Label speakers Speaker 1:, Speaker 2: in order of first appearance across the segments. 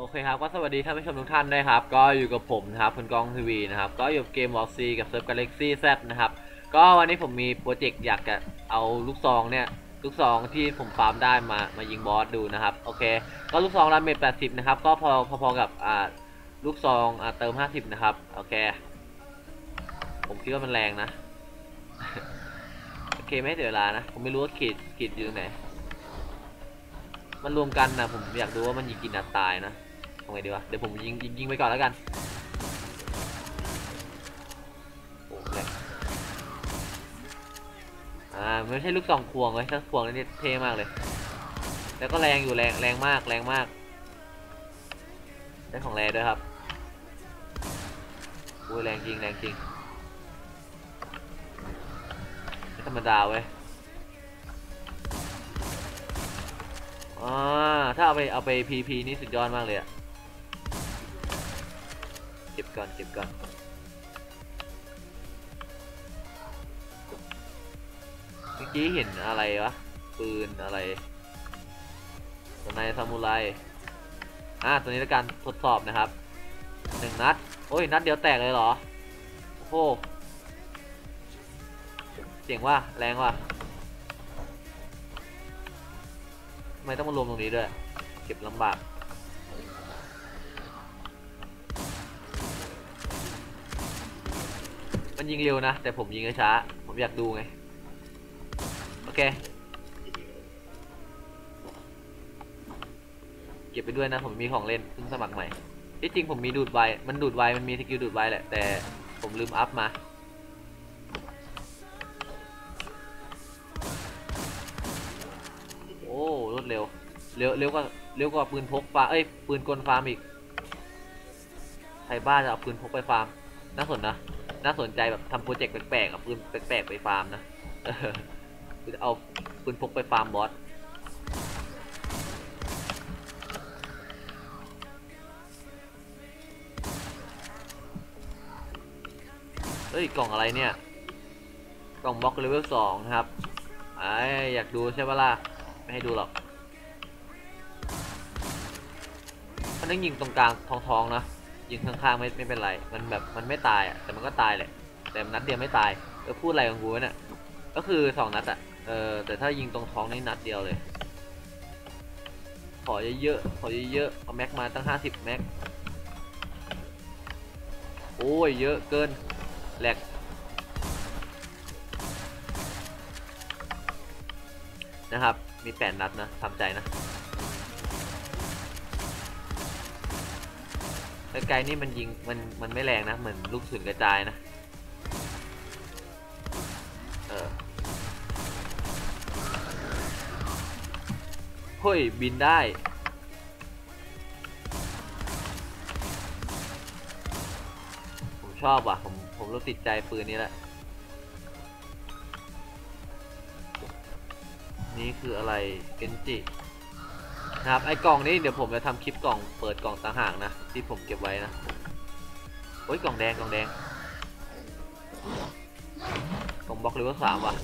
Speaker 1: โอเคครับ ก็สวัสดีท่านผู้ชมทุกท่านด้วยครับ ก็อยู่กับผมนะครับคุณกองทีวีนะครับ ก็อยู่กับเกมวอลซีกับเซิร์ฟกาแล็กซี่แซนะครับ ก็วันนี้ผมมีโปรเจกต์อยากจะเอาลูกซองเนี่ย ลูกซองที่ผมฟาร์มได้มามายิงบอสดูนะครับ โอเค ก็ลูกซองราเมจ80 นะครับ ก็พอพอๆกับอ่าลูกซองอ่าเติม 50 นะครับ โอเค ผมคิดว่ามันแรงนะ โอเคไม่เสียเวลานะ ผมไม่รู้ว่าขีดขีดอยู่ตรงไหน มันรวมกันนะผมอยากดูว่ามันยิงกี่นัดตายนะ ไงดีวะ เดี๋ยวผมยิงยิงยิงไปก่อนแล้วกัน โอ้แหลกอ่าไม่ใช่ลูกซองควงเลยถ้าควงนี่เท่มากเลย แล้วก็แรงอยู่แรงแรงมากแรงมาก ได้ของแรงด้วยครับโอ้ยแรงจริงแรงจริงไม่ธรรมดาเว้ยอ่าถ้าเอาไปเอาไปพีพีนี่สุดยอดมากเลยอะ ก็บก่อนเก็บก่อนเมื่อกี้เห็นอะไรวะ ปืนอะไรสไนซามูไรอ่าตัวนี้ล้วกันทดสอบนะครับหนึ่งนัด โอ้ย นัดเดียวแตกเลยเหรอ โอ้โหเสียงว่าแรงว่ะทำไมต้องมารวมตรงนี้ด้วย เก็บลำบาก มันยิงเร็วนะ แต่ผมยิงช้า ผมอยากดูไง โอเค เก็บไปด้วยนะ ผมมีของเล่นเพิ่งสมัครใหม่ ที่จริงผมมีดูดไวมันดูดไวมันมีสกิลดูดไวแหละ แต่ผมลืมอัพมาโอ้รวดเร็ว เร็ว เร็วกว่า เร็วกว่าปืนพกฟาเอ้ย ปืนกลฟาร์มอีก ใครบ้าจะเอาปืนพกไปฟาร์ม น่าสนนะ น่าสนใจแบบทำโปรเจกต์แปลกๆเอาปืนแปลกๆไปฟาร์มนะเอาปืนพกไปฟาร์มบอสเฮ้ยกล่องอะไรเนี่ย กล่องบล็อกเลเวลสองนะครับไออยากดูใช่ปะล่ะ ไม่ให้ดูหรอกมันต้องยิงตรงกลางทองๆนะ ยิงข้างๆไม่ไม่เป็นไร มันแบบมันไม่ตายอะแต่มันก็ตายแหละ แต่นัดเดียวไม่ตายเออพูดอะไรของกูเนี่ยก็คือสองนัดอะเออแต่ถ้ายิงตรงท้องนี่นัดเดียวเลย ขอเยอะๆขอเยอะๆเอาแม็กมาตั้งห้าสิบแม็กโอ้ยเยอะเกินแหลกนะครับ มีแปดนัดนะทำใจนะ ไกลๆนี่มันยิงมันมันไม่แรงนะ เหมือนลูกสุนกระจายนะ เออเฮ้ย บินได้ผมชอบว่ะ ผมผมรู้ติดใจปืนนี้แหละ นี่คืออะไรเกนจิ นะครับไอ้กล่องนี้เดี๋ยวผมจะทำคลิปกล่องเปิดกล่องต่างหากนะที่ผมเก็บไว้นะโอ้ยกล่องแดงกล่องแดงกล่องบล็อกเลเวลสามว่ะ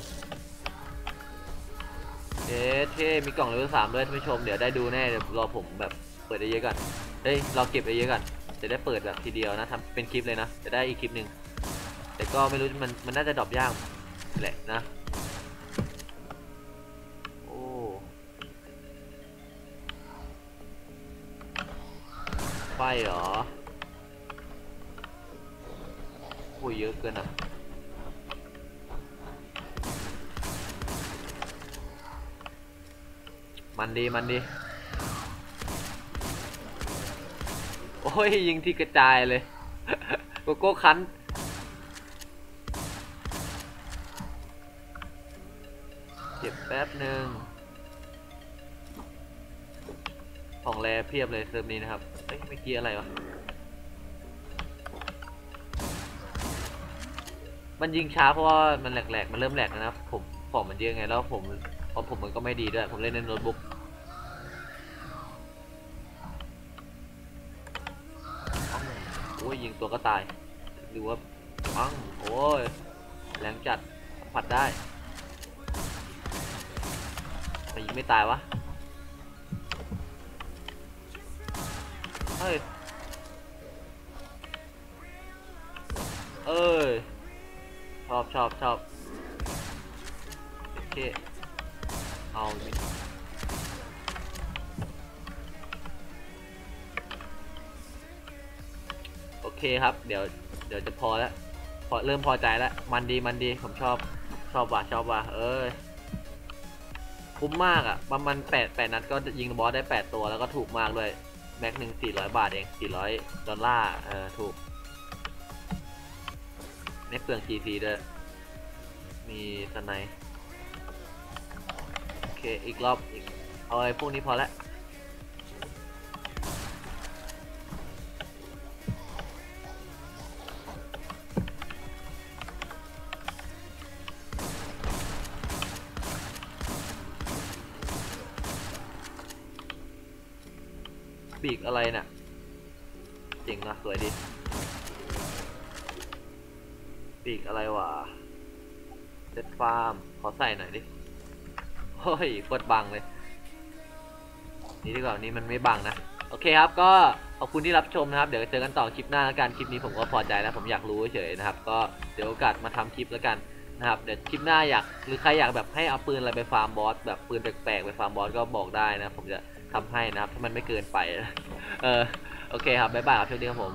Speaker 1: เอ๊ะเท่มีกล่องเลเวลสามด้วยท่านผู้ชมเดี๋ยวได้ดูแน่เดี๋ยวรอผมแบบเปิดได้เยอะก่อนเฮ้ยเราเก็บได้เยอะก่อนจะได้เปิดแบบทีเดียวนะทำเป็นคลิปเลยนะจะได้อีกคลิปหนึ่งแต่ก็ไม่รู้มันมันน่าจะดรอปยากแหละนะ ไฟเหรอโอ้ยเยอะเกินอะมันดีมันดีโอ้ยยิงที่กระจายเลยโกโก้คันเก็บแป๊บหนึ่งของแรเพียบเลยเซิร์ฟนี้นะครับ เอ้ยเมื่อกี้อะไรวะ มันยิงช้าเพราะว่ามันแหลกๆ มันเริ่มแหลกแล้วนะผมของมันเยอะไงแล้วผมพราะผมมันก็ไม่ดีด้วย ผมเล่นในโน้ตบุ๊กโอ้ยยิงตัวก็ตายดูว่าปังโอ้ยแรงจัดผัดได้ไมันยิงไม่ตายวะ ฮ้ย เอ้ย ชอบชอบชอบโอเค เอาดิโอเคครับ เดี๋ยว เดี๋ยวจะพอแล้ว พอเริ่มพอใจแล้ว มันดีมันดี ผมชอบ ชอบว่ะชอบว่ะ เอ้ยคุ้มมากอะ่ะ ประมาณแปดแปดนัดก็ยิงบอสได้แปดตัวแล้วก็ถูกมากด้วย แม็กหนึ่งสี่ร้อยบาทเองสี่ร้อยดอลลาร์ เออถูกไม่เปลือง GC ด้วย มีสไนโอเค อีกรอบ อีก เอาไอ้พวกนี้พอละ ปีกอะไรน่ะเจ๋งนะสวยดี ปีกอะไรวะเซตฟาร์ม ขอใส่หน่อยดิเฮ้ยโคตรบังเลย นี่ดีกว่านี่มันไม่บังนะ โอเคครับ ก็ขอบคุณที่รับชมนะครับ เดี๋ยวเจอกันต่อคลิปหน้าแล้วกัน คลิปนี้ผมก็พอใจแล้ว ผมอยากรู้เฉยนะครับ ก็เดี๋ยวโอกาสมาทำคลิปแล้วกันนะครับ เดี๋ยวคลิปหน้าอยาก หรือใครอยากแบบให้เอาปืนอะไรไปฟาร์มบอสแบบปืนแปลกๆไปฟาร์มบอสก็บอกได้นะ ผมจะ ทำให้นะครับถ้ามันไม่เกินไป เออ โอเคครับบ๊ายบายครับช่วงนี้ครับผม